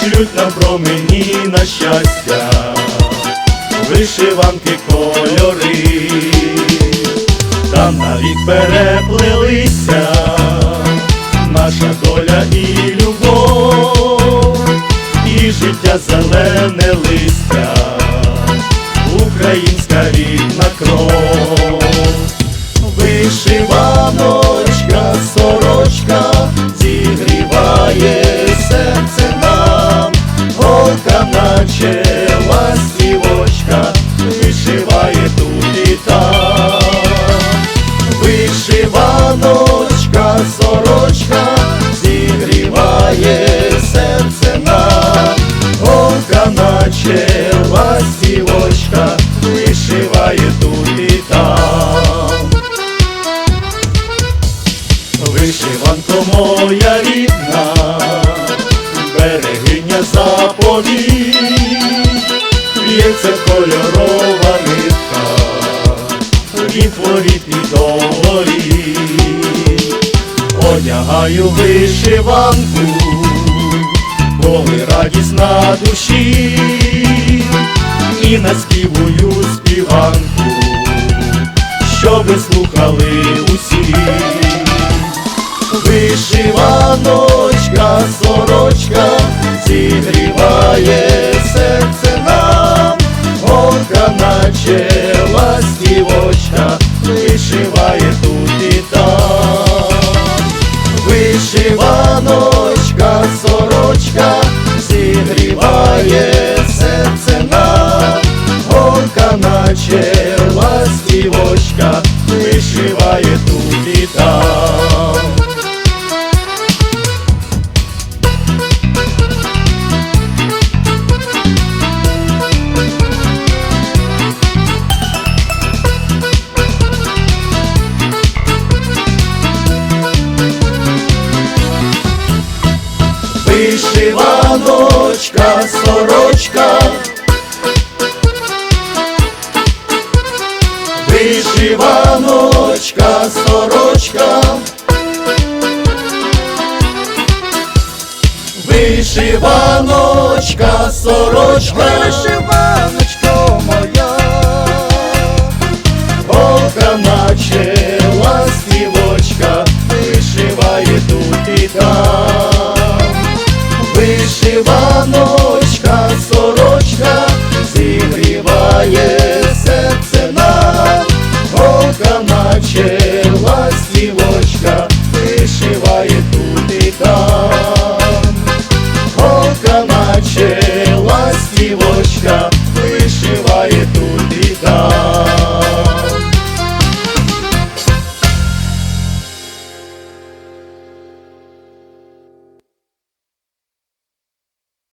шлють нам промені на щастя, вишиванки кольори, там навік переплелися, наша доля і любов, і життя зелене листя, українська рідна кров. Вишиваночка, наче ластівочка, вишиває тут і там. Вишиванко моя рідна, берегиня заповіт, в'ється кольорова нитка, від воріт і до воріт. Одягаю вишиванку, коли радість на душі, і наспівую співанку, щоби слухали усі. Вишиваночка, сорочка зігріває серце нам, горка наче ластівочка, вишиває Вишиваночка, сорочка, вишиваночка, сорочка, вишиваночка, сорочка, Вишиваночко вишиває тут і там.